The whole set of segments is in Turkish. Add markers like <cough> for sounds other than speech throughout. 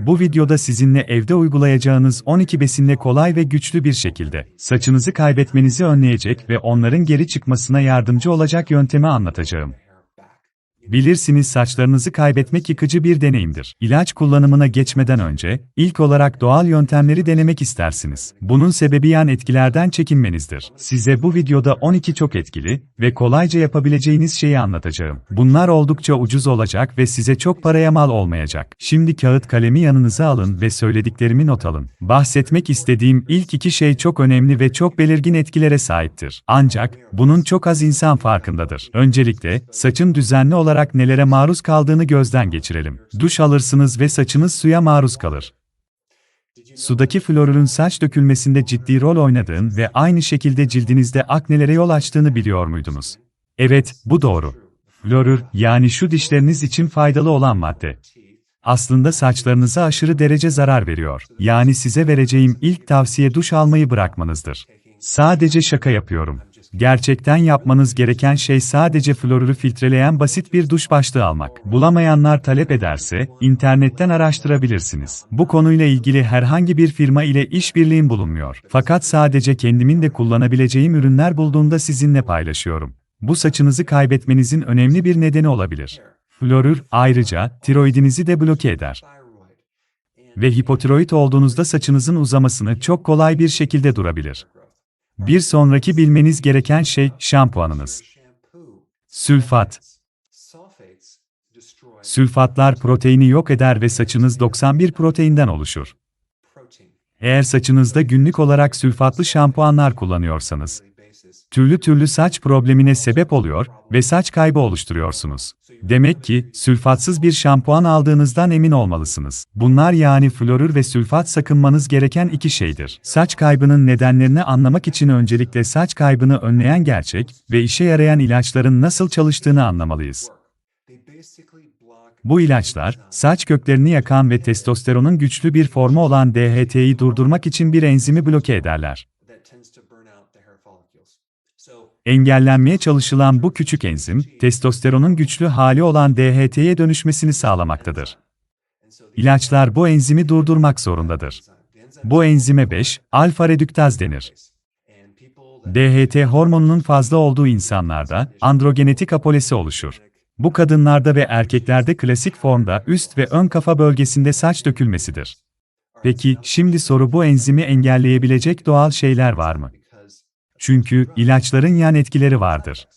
Bu videoda sizinle evde uygulayacağınız 12 besinle kolay ve güçlü bir şekilde saçınızı kaybetmenizi önleyecek ve onların geri çıkmasına yardımcı olacak yöntemi anlatacağım. Bilirsiniz saçlarınızı kaybetmek yıkıcı bir deneyimdir. İlaç kullanımına geçmeden önce, ilk olarak doğal yöntemleri denemek istersiniz. Bunun sebebi yan etkilerden çekinmenizdir. Size bu videoda 12 çok etkili ve kolayca yapabileceğiniz şeyi anlatacağım. Bunlar oldukça ucuz olacak ve size çok paraya mal olmayacak. Şimdi kağıt kalemi yanınıza alın ve söylediklerimi not alın. Bahsetmek istediğim ilk iki şey çok önemli ve çok belirgin etkilere sahiptir. Ancak, bunun çok az insan farkındadır. Öncelikle, saçın düzenli olarak olarak nelere maruz kaldığını gözden geçirelim. Duş alırsınız ve saçınız suya maruz kalır. Sudaki florürün saç dökülmesinde ciddi rol oynadığını ve aynı şekilde cildinizde aknelere yol açtığını biliyor muydunuz? Evet, bu doğru. Florür, yani şu dişleriniz için faydalı olan madde. Aslında saçlarınıza aşırı derece zarar veriyor. Yani size vereceğim ilk tavsiye duş almayı bırakmanızdır. Sadece şaka yapıyorum. Gerçekten yapmanız gereken şey sadece florürü filtreleyen basit bir duş başlığı almak. Bulamayanlar talep ederse, internetten araştırabilirsiniz. Bu konuyla ilgili herhangi bir firma ile işbirliğim bulunmuyor. Fakat sadece kendimin de kullanabileceğim ürünler bulduğumda sizinle paylaşıyorum. Bu saçınızı kaybetmenizin önemli bir nedeni olabilir. Florür, ayrıca, tiroidinizi de bloke eder. Ve hipotiroid olduğunuzda saçınızın uzamasını çok kolay bir şekilde durabilir. Bir sonraki bilmeniz gereken şey şampuanınız. Sülfat. Sülfatlar proteini yok eder ve saçınız 91 proteinden oluşur. Eğer saçınızda günlük olarak sülfatlı şampuanlar kullanıyorsanız, türlü türlü saç problemine sebep oluyor ve saç kaybı oluşturuyorsunuz. Demek ki, sülfatsız bir şampuan aldığınızdan emin olmalısınız. Bunlar yani florür ve sülfat sakınmanız gereken iki şeydir. Saç kaybının nedenlerini anlamak için öncelikle saç kaybını önleyen gerçek ve işe yarayan ilaçların nasıl çalıştığını anlamalıyız. Bu ilaçlar, saç köklerini yakan ve testosteronun güçlü bir formu olan DHT'yi durdurmak için bir enzimi bloke ederler. Engellenmeye çalışılan bu küçük enzim, testosteronun güçlü hali olan DHT'ye dönüşmesini sağlamaktadır. İlaçlar bu enzimi durdurmak zorundadır. Bu enzime 5, alfa redüktaz denir. DHT hormonunun fazla olduğu insanlarda androgenetik apolesi oluşur. Bu kadınlarda ve erkeklerde klasik formda üst ve ön kafa bölgesinde saç dökülmesidir. Peki, şimdi soru bu enzimi engelleyebilecek doğal şeyler var mı? Çünkü ilaçların yan etkileri vardır.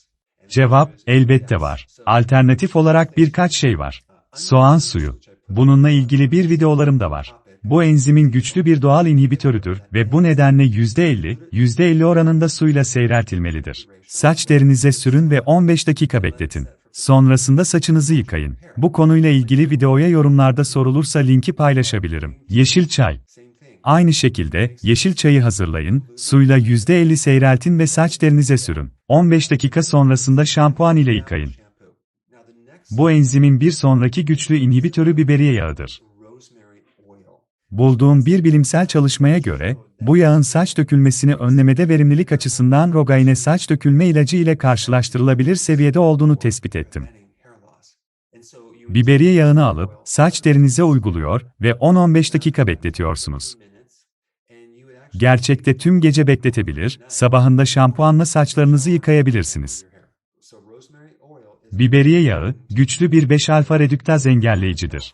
Cevap, elbette var. Alternatif olarak birkaç şey var. Soğan suyu. Bununla ilgili bir videolarım da var. Bu enzimin güçlü bir doğal inhibitörüdür ve bu nedenle %50, %50 oranında suyla seyreltilmelidir. Saç derinize sürün ve 15 dakika bekletin. Sonrasında saçınızı yıkayın. Bu konuyla ilgili videoya yorumlarda sorulursa linki paylaşabilirim. Yeşil çay. Aynı şekilde, yeşil çayı hazırlayın, suyla %50 seyreltin ve saç derinize sürün. 15 dakika sonrasında şampuan ile yıkayın. Bu enzimin bir sonraki güçlü inhibitörü biberiye yağıdır. Bulduğum bir bilimsel çalışmaya göre, bu yağın saç dökülmesini önlemede verimlilik açısından Rogaine saç dökülme ilacı ile karşılaştırılabilir seviyede olduğunu tespit ettim. Biberiye yağını alıp, saç derinize uyguluyor ve 10-15 dakika bekletiyorsunuz. Gerçekte tüm gece bekletebilir, sabahında şampuanla saçlarınızı yıkayabilirsiniz. Biberiye yağı, güçlü bir 5-alfa redüktaz engelleyicidir.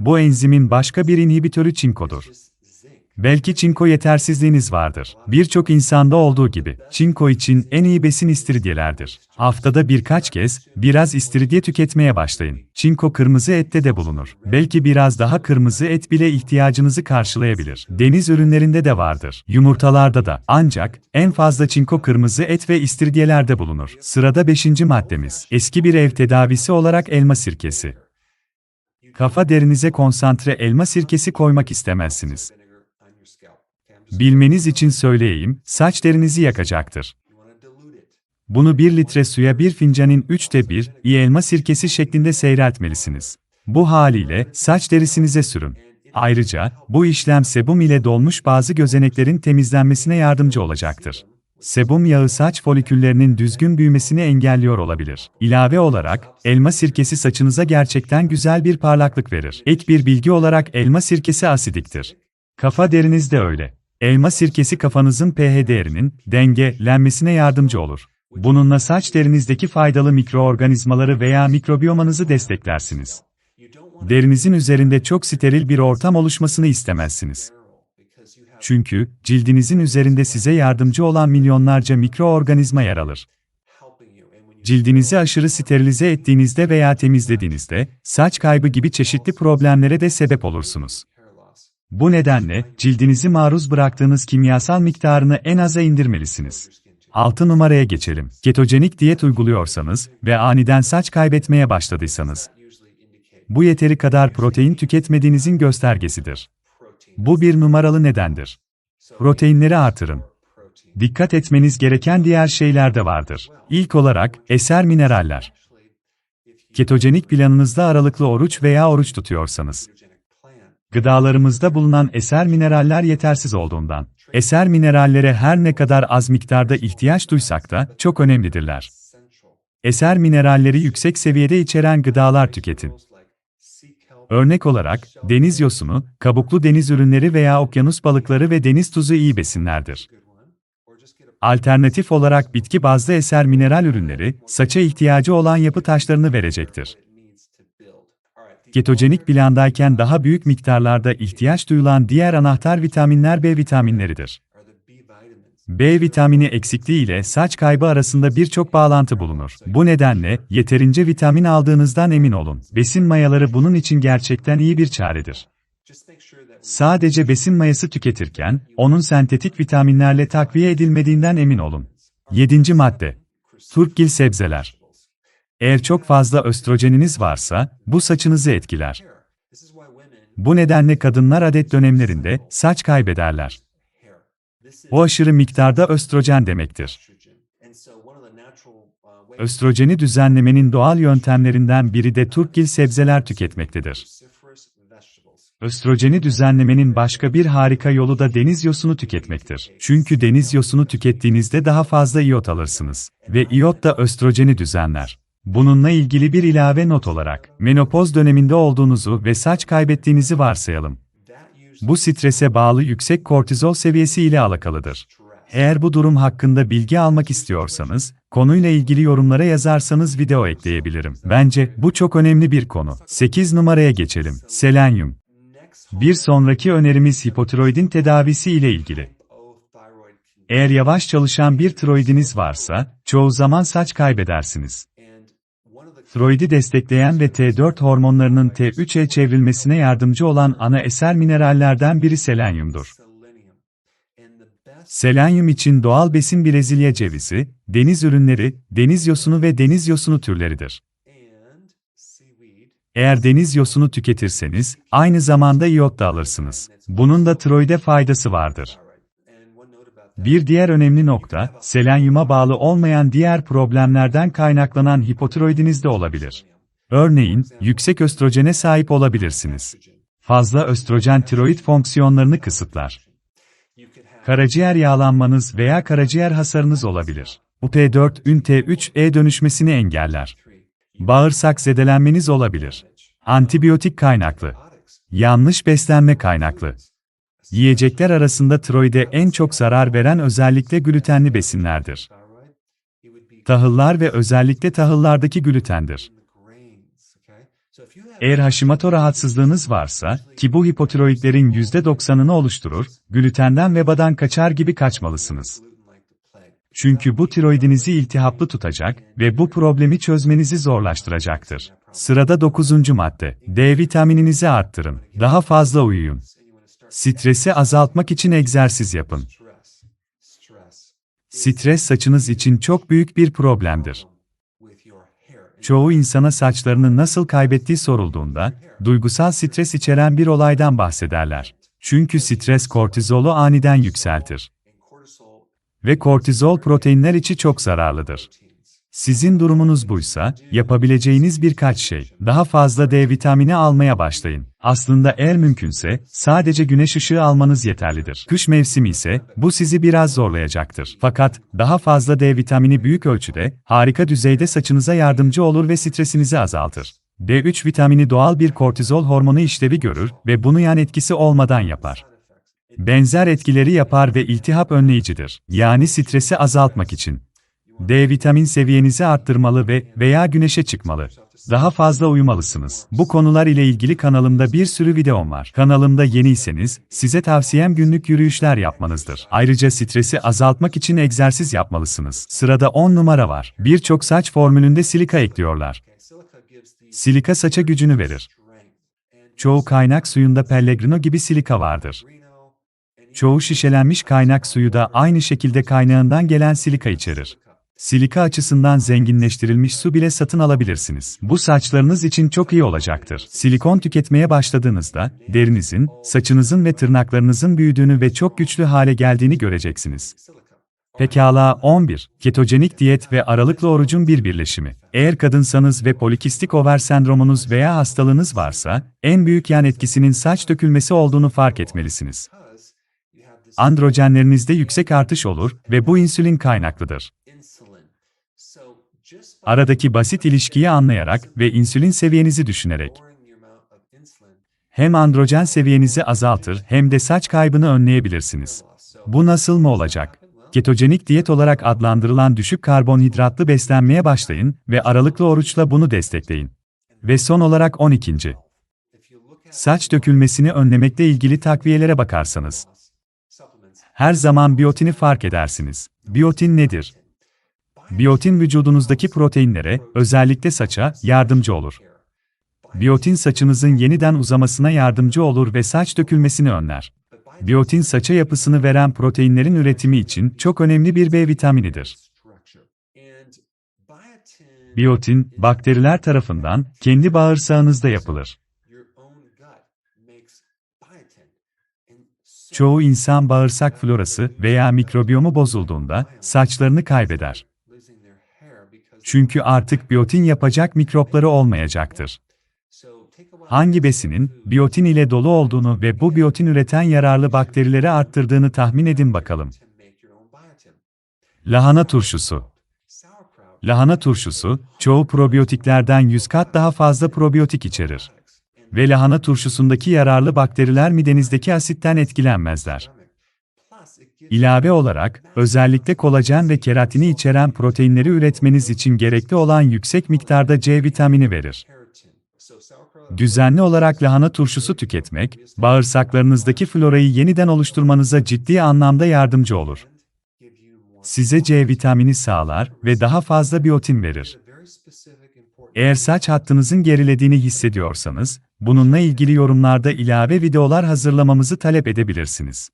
Bu enzimin başka bir inhibitörü çinkodur. Belki çinko yetersizliğiniz vardır. Birçok insanda olduğu gibi, çinko için en iyi besin istiridyelerdir. Haftada birkaç kez, biraz istiridye tüketmeye başlayın. Çinko kırmızı ette de bulunur. Belki biraz daha kırmızı et bile ihtiyacınızı karşılayabilir. Deniz ürünlerinde de vardır. Yumurtalarda da. Ancak, en fazla çinko kırmızı et ve istiridyelerde bulunur. Sırada 5. maddemiz. Eski bir ev tedavisi olarak elma sirkesi. Kafa derinize konsantre elma sirkesi koymak istemezsiniz. Bilmeniz için söyleyeyim, saç derinizi yakacaktır. Bunu 1 litre suya 1 fincanın 3'te 1, iyi elma sirkesi şeklinde seyreltmelisiniz. Bu haliyle, saç derisinize sürün. Ayrıca, bu işlem sebum ile dolmuş bazı gözeneklerin temizlenmesine yardımcı olacaktır. Sebum yağı saç foliküllerinin düzgün büyümesini engelliyor olabilir. İlave olarak, elma sirkesi saçınıza gerçekten güzel bir parlaklık verir. Ek bir bilgi olarak elma sirkesi asidiktir. Kafa deriniz de öyle. Elma sirkesi kafanızın pH değerinin dengelenmesine yardımcı olur. Bununla saç derinizdeki faydalı mikroorganizmaları veya mikrobiyomanızı desteklersiniz. Derinizin üzerinde çok steril bir ortam oluşmasını istemezsiniz. Çünkü cildinizin üzerinde size yardımcı olan milyonlarca mikroorganizma yer alır. Cildinizi aşırı sterilize ettiğinizde veya temizlediğinizde saç kaybı gibi çeşitli problemlere de sebep olursunuz. Bu nedenle cildinizi maruz bıraktığınız kimyasal miktarını en aza indirmelisiniz. 6 numaraya geçelim. Ketojenik diyet uyguluyorsanız ve aniden saç kaybetmeye başladıysanız, bu yeteri kadar protein tüketmediğinizin göstergesidir. Bu bir numaralı nedendir. Proteinleri artırın. Dikkat etmeniz gereken diğer şeyler de vardır. İlk olarak, eser mineraller. Ketojenik planınızda aralıklı oruç veya oruç tutuyorsanız, gıdalarımızda bulunan eser mineraller yetersiz olduğundan, eser minerallere her ne kadar az miktarda ihtiyaç duysak da çok önemlidirler. Eser mineralleri yüksek seviyede içeren gıdalar tüketin. Örnek olarak, deniz yosunu, kabuklu deniz ürünleri veya okyanus balıkları ve deniz tuzu iyi besinlerdir. Alternatif olarak bitki bazlı eser mineral ürünleri, saça ihtiyacı olan yapı taşlarını verecektir. Ketojenik plandayken daha büyük miktarlarda ihtiyaç duyulan diğer anahtar vitaminler B vitaminleridir. B vitamini eksikliği ile saç kaybı arasında birçok bağlantı bulunur. Bu nedenle yeterince vitamin aldığınızdan emin olun. Besin mayaları bunun için gerçekten iyi bir çaredir. Sadece besin mayası tüketirken, onun sentetik vitaminlerle takviye edilmediğinden emin olun. 7. madde. Turkgil sebzeler. Eğer çok fazla östrojeniniz varsa, bu saçınızı etkiler. Bu nedenle kadınlar adet dönemlerinde saç kaybederler. Bu aşırı miktarda östrojen demektir. Östrojeni düzenlemenin doğal yöntemlerinden biri de turkgil sebzeler tüketmektedir. Östrojeni düzenlemenin başka bir harika yolu da deniz yosunu tüketmektir. Çünkü deniz yosunu tükettiğinizde daha fazla iyot alırsınız ve iyot da östrojeni düzenler. Bununla ilgili bir ilave not olarak, menopoz döneminde olduğunuzu ve saç kaybettiğinizi varsayalım. Bu strese bağlı yüksek kortizol seviyesi ile alakalıdır. Eğer bu durum hakkında bilgi almak istiyorsanız, konuyla ilgili yorumlara yazarsanız video ekleyebilirim. Bence bu çok önemli bir konu. 8 numaraya geçelim. Selenyum. Bir sonraki önerimiz hipotiroidin tedavisi ile ilgili. Eğer yavaş çalışan bir tiroidiniz varsa, çoğu zaman saç kaybedersiniz. Tiroidi destekleyen ve T4 hormonlarının T3'e çevrilmesine yardımcı olan ana eser minerallerden biri selenyumdur. Selenyum için doğal besin Brezilya cevizi, deniz ürünleri, deniz yosunu ve deniz yosunu türleridir. Eğer deniz yosunu tüketirseniz, aynı zamanda iyot da alırsınız. Bunun da tiroide faydası vardır. Bir diğer önemli nokta, selenyuma bağlı olmayan diğer problemlerden kaynaklanan hipotiroidiniz de olabilir. Örneğin, yüksek östrojene sahip olabilirsiniz. Fazla östrojen tiroid fonksiyonlarını kısıtlar. Karaciğer yağlanmanız veya karaciğer hasarınız olabilir. UP4 ün T3E dönüşmesini engeller. Bağırsak zedelenmeniz olabilir. Antibiyotik kaynaklı. Yanlış beslenme kaynaklı. Yiyecekler arasında tiroide en çok zarar veren özellikle glutenli besinlerdir. Tahıllar ve özellikle tahıllardaki glutendir. Eğer Hashimoto rahatsızlığınız varsa, ki bu hipotiroidlerin %90'ını oluşturur, glutenden ve badan kaçar gibi kaçmalısınız. Çünkü bu tiroidinizi iltihaplı tutacak ve bu problemi çözmenizi zorlaştıracaktır. Sırada 9. madde. D vitamininizi arttırın. Daha fazla uyuyun. Stresi azaltmak için egzersiz yapın. Stres saçınız için çok büyük bir problemdir. Çoğu insana saçlarını nasıl kaybettiği sorulduğunda, duygusal stres içeren bir olaydan bahsederler. Çünkü stres kortizolu aniden yükseltir. Ve kortizol proteinler içi çok zararlıdır. Sizin durumunuz buysa, yapabileceğiniz birkaç şey. Daha fazla D vitamini almaya başlayın. Aslında eğer mümkünse, sadece güneş ışığı almanız yeterlidir. Kış mevsimi ise, bu sizi biraz zorlayacaktır. Fakat, daha fazla D vitamini büyük ölçüde, harika düzeyde saçınıza yardımcı olur ve stresinizi azaltır. D3 vitamini doğal bir kortizol hormonu işlevi görür ve bunu yan etkisi olmadan yapar. Benzer etkileri yapar ve iltihap önleyicidir. Yani stresi azaltmak için. D vitamin seviyenizi arttırmalı ve veya güneşe çıkmalı. Daha fazla uyumalısınız. Bu konular ile ilgili kanalımda bir sürü videom var. Kanalımda yeniyseniz, size tavsiyem günlük yürüyüşler yapmanızdır. Ayrıca stresi azaltmak için egzersiz yapmalısınız. Sırada 10 numara var. Birçok saç formülünde silika ekliyorlar. Silika saça gücünü verir. Çoğu kaynak suyunda Pellegrino gibi silika vardır. Çoğu şişelenmiş kaynak suyu da aynı şekilde kaynağından gelen silika içerir. Silika açısından zenginleştirilmiş su bile satın alabilirsiniz. Bu saçlarınız için çok iyi olacaktır. Silikon tüketmeye başladığınızda, derinizin, saçınızın ve tırnaklarınızın büyüdüğünü ve çok güçlü hale geldiğini göreceksiniz. Pekala 11. Ketojenik diyet ve aralıklı orucun bir birleşimi. Eğer kadınsanız ve polikistik over sendromunuz veya hastalığınız varsa, en büyük yan etkisinin saç dökülmesi olduğunu fark etmelisiniz. Androjenlerinizde yüksek artış olur ve bu insülin kaynaklıdır. Aradaki basit ilişkiyi anlayarak ve insülin seviyenizi düşünerek hem androjen seviyenizi azaltır hem de saç kaybını önleyebilirsiniz. Bu nasıl mı olacak? Ketojenik diyet olarak adlandırılan düşük karbonhidratlı beslenmeye başlayın ve aralıklı oruçla bunu destekleyin. Ve son olarak 12. Saç dökülmesini önlemekle ilgili takviyelere bakarsanız, her zaman biyotini fark edersiniz. Biyotin nedir? Biyotin vücudunuzdaki proteinlere, özellikle saça, yardımcı olur. Biyotin saçınızın yeniden uzamasına yardımcı olur ve saç dökülmesini önler. Biyotin saça yapısını veren proteinlerin üretimi için çok önemli bir B vitaminidir. Biyotin, bakteriler tarafından kendi bağırsağınızda yapılır. Çoğu insan bağırsak florası veya mikrobiyomu bozulduğunda saçlarını kaybeder. <laughs> Çünkü artık biyotin yapacak mikropları olmayacaktır. Hangi besinin biyotin ile dolu olduğunu ve bu biyotin üreten yararlı bakterileri arttırdığını tahmin edin bakalım. Lahana turşusu. Lahana turşusu, çoğu probiyotiklerden 100 kat daha fazla probiyotik içerir. Ve lahana turşusundaki yararlı bakteriler midenizdeki asitten etkilenmezler. İlave olarak, özellikle kolajen ve keratini içeren proteinleri üretmeniz için gerekli olan yüksek miktarda C vitamini verir. Düzenli olarak lahana turşusu tüketmek, bağırsaklarınızdaki florayı yeniden oluşturmanıza ciddi anlamda yardımcı olur. Size C vitamini sağlar ve daha fazla biyotin verir. Eğer saç hattınızın gerilediğini hissediyorsanız, bununla ilgili yorumlarda ilave videolar hazırlamamızı talep edebilirsiniz.